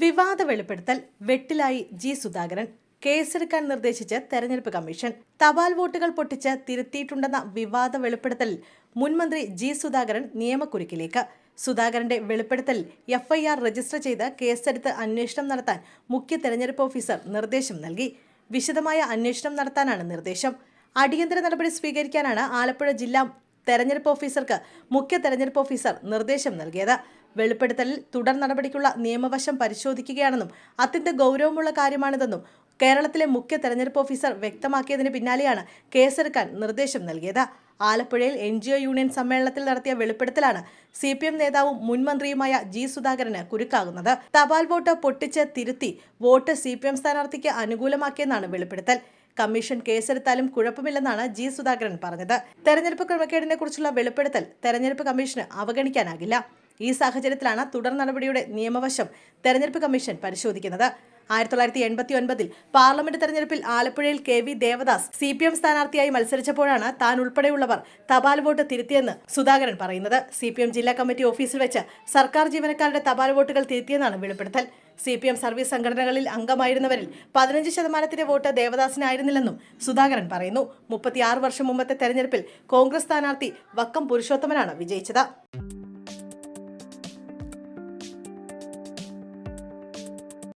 വിവാദ വെളിപ്പെടുത്തൽ വെട്ടിലായി ജി സുധാകരൻ. കേസെടുക്കാൻ നിർദ്ദേശിച്ച് തെരഞ്ഞെടുപ്പ് കമ്മീഷൻ. തപാൽ വോട്ടുകൾ പൊട്ടിച്ച് തിരുത്തിയിട്ടുണ്ടെന്ന വിവാദ വെളിപ്പെടുത്തലിൽ മുൻമന്ത്രി ജി സുധാകരൻ നിയമക്കുരുക്കിലേക്ക്. സുധാകരന്റെ വെളിപ്പെടുത്തൽ എഫ്ഐആർ രജിസ്റ്റർ ചെയ്ത് കേസെടുത്ത് അന്വേഷണം നടത്താൻ മുഖ്യ തെരഞ്ഞെടുപ്പ് ഓഫീസർ നിർദ്ദേശം നൽകി. വിശദമായ അന്വേഷണം നടത്താനാണ് നിർദ്ദേശം. അടിയന്തര നടപടി സ്വീകരിക്കാനാണ് ആലപ്പുഴ ജില്ലാ തെരഞ്ഞെടുപ്പ് ഓഫീസർക്ക് മുഖ്യ തെരഞ്ഞെടുപ്പ് ഓഫീസർ നിർദ്ദേശം നൽകിയത്. വെളിപ്പെടുത്തലിൽ തുടർ നടപടിക്കുള്ള നിയമവശം പരിശോധിക്കുകയാണെന്നും അത്യന്ത ഗൗരവമുള്ള കാര്യമാണിതെന്നും കേരളത്തിലെ മുഖ്യ തെരഞ്ഞെടുപ്പ് ഓഫീസർ വ്യക്തമാക്കിയതിന് പിന്നാലെയാണ് കേസെടുക്കാൻ നിർദ്ദേശം നൽകിയത്. ആലപ്പുഴയിൽ എൻ ജി ഒ യൂണിയൻ സമ്മേളനത്തിൽ നടത്തിയ വെളിപ്പെടുത്തലാണ് സി പി എം നേതാവും മുൻമന്ത്രിയുമായ ജി സുധാകരന് കുരുക്കാകുന്നത്. തപാൽ വോട്ട് പൊട്ടിച്ച് തിരുത്തി വോട്ട് സി പി എം സ്ഥാനാർത്ഥിക്ക് അനുകൂലമാക്കിയെന്നാണ് വെളിപ്പെടുത്തൽ. കമ്മീഷൻ കേസെടുത്താലും കുഴപ്പമില്ലെന്നാണ് ജി സുധാകരൻ പറഞ്ഞത്. തെരഞ്ഞെടുപ്പ് ക്രമക്കേടിനെ കുറിച്ചുള്ള വെളിപ്പെടുത്തൽ തെരഞ്ഞെടുപ്പ് കമ്മീഷന് അവഗണിക്കാനാകില്ല. ഈ സാഹചര്യത്തിലാണ് തുടർ നടപടിയുടെ നിയമവശം തെരഞ്ഞെടുപ്പ് കമ്മീഷൻ പരിശോധിക്കുന്നത്. ആയിരത്തി തൊള്ളായിരത്തി എൺപത്തി ഒൻപതിൽ പാർലമെന്റ് തെരഞ്ഞെടുപ്പിൽ ആലപ്പുഴയിൽ K V Devadas C P M സ്ഥാനാർത്ഥിയായി മത്സരിച്ചപ്പോഴാണ് താൻ ഉൾപ്പെടെയുള്ളവർ തപാൽ വോട്ട് തിരുത്തിയെന്ന് സുധാകരൻ പറയുന്നത്. സി പി എം ജില്ലാ കമ്മിറ്റി ഓഫീസിൽ വെച്ച് സർക്കാർ ജീവനക്കാരുടെ തപാൽ വോട്ടുകൾ തിരുത്തിയെന്നാണ് വെളിപ്പെടുത്തൽ. സി പി എം സർവീസ് സംഘടനകളിൽ അംഗമായിരുന്നവരിൽ പതിനഞ്ച് ശതമാനത്തിന്റെ വോട്ട് ദേവദാസിനായിരുന്നില്ലെന്നും സുധാകരൻ പറയുന്നു. മുപ്പത്തിയാറ് വർഷം മുമ്പത്തെ തെരഞ്ഞെടുപ്പിൽ കോൺഗ്രസ് സ്ഥാനാർത്ഥി വക്കം പുരുഷോത്തമനാണ് വിജയിച്ചത്.